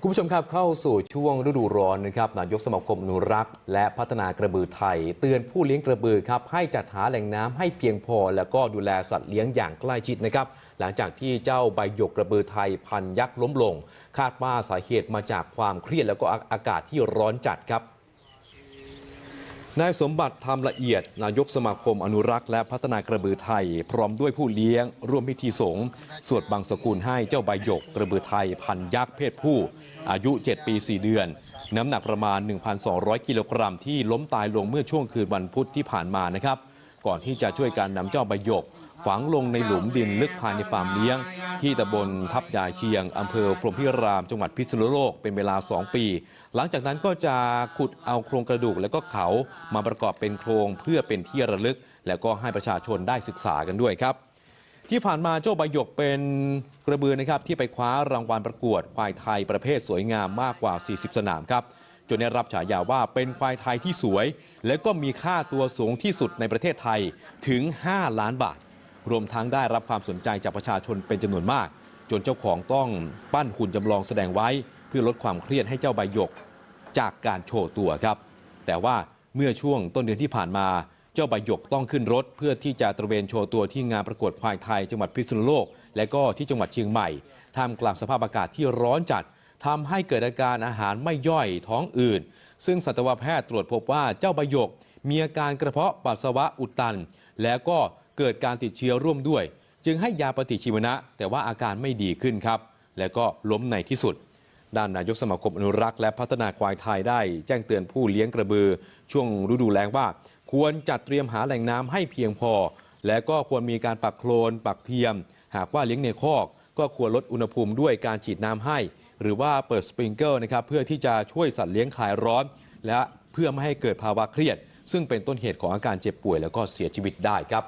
คุณผู้ชมครับเข้าสู่ช่วงฤดูร้อนนะครับนายกสมาคมอนุรักษ์และพัฒนากระบือไทย เตือนผู้เลี้ยงกระบือครับให้จัดหาแหล่งน้ำให้เพียงพอ แล้วก็ดูแลสัตว์เลี้ยงอย่างใกล้ชิดนะครับหลังจากที่เจ้าใบหยกกระบือไทยพันยักษ์ล้มลง คาดว่าสาเหตุมาจากความเครียดแล้วก็อากาศที่ร้อนจัดครับนายสมบัติธรรมละเอียด นายกสมาคมอนุรักษ์และพัฒนากระบือไทย พร้อมด้วยผู้เลี้ยง ร่วมพิธีสงฆ์สวดบังสกุลให้เจ้าใบหยกกระบือไทยพันยักษ์เพศผู้ อายุ 7 ปี 4 เดือน น้ำหนักประมาณ 1,200 กิโลกรัมที่ล้มตายลงเมื่อช่วงคืนวันพุธที่ผ่านมานะครับ ก่อนที่จะช่วยการนำเจ้าใบหยก ฝังลงในหลุมดินลึกภายในฟาร์มเลี้ยง ที่ตำบลทับยายเชียงอำเภอพรมพิรามจังหวัดพิษณุโลกเป็นเวลา 2 ปี หลังจากนั้นก็จะขุดเอาโครงกระดูกและก็เขามาประกอบเป็นโครงเพื่อเป็นที่ระลึก แล้วก็ให้ประชาชนได้ศึกษากันด้วยครับ ที่ผ่านมาเจ้าใบหยกเป็นกระบือนะครับที่ไปคว้ารางวัลประกวดควายไทยประเภทสวยงามมากกว่า 40 สนามครับจนได้รับฉายาว่าเป็นควายไทยที่สวย และก็มีค่าตัวสูงที่สุดในประเทศไทยถึง 5 ล้านบาท รวมทั้งได้รับความสนใจจากประชาชนเป็นจำนวนมาก จนเจ้าของต้องปั้นหุ่นจำลองแสดงไว้ เพื่อลดความเครียดให้เจ้าใบหยกจากการโชว์ตัวครับ แต่ว่าเมื่อช่วงต้นเดือนที่ผ่านมา เจ้าใบหยกต้องขึ้นรถ เพื่อที่จะตระเวนโชว์ตัวที่งานประกวดควายไทย จังหวัดพิษณุโลก และก็ที่จังหวัดเชียงใหม่ท่ามกลางสภาพอากาศที่ร้อนจัดทำให้เกิดอาการอาหารไม่ย่อยท้องอืดซึ่งสัตวแพทย์ตรวจพบว่าเจ้าใบหยก มีอาการกระเพาะปัสสาวะอุดตัน แล้วก็เกิดการติดเชื้อร่วมด้วย จึงให้ยาปฏิชีวนะ แต่ว่าอาการไม่ดีขึ้นครับ แล้วก็ล้มในที่สุดด้านนายกสมาคมอนุรักษ์และพัฒนาควายไทยได้แจ้งเตือนผู้เลี้ยงกระบือ ช่วงฤดูแล้งว่า ควรจัดเตรียมหาแหล่งน้ำให้เพียงพอ และก็ควรมีการปักโคลนปักเทียม หากว่าเลี้ยงในคอก ก็ควรลดอุณหภูมิด้วยการฉีดน้ำให้ หรือว่าเปิดสปริงเกิลนะครับเพื่อที่จะช่วยสัตว์เลี้ยงคลายร้อน และเพื่อไม่ให้เกิดภาวะเครียด ซึ่งเป็นต้นเหตุของอาการเจ็บป่วย แล้วก็เสียชีวิตได้ครับ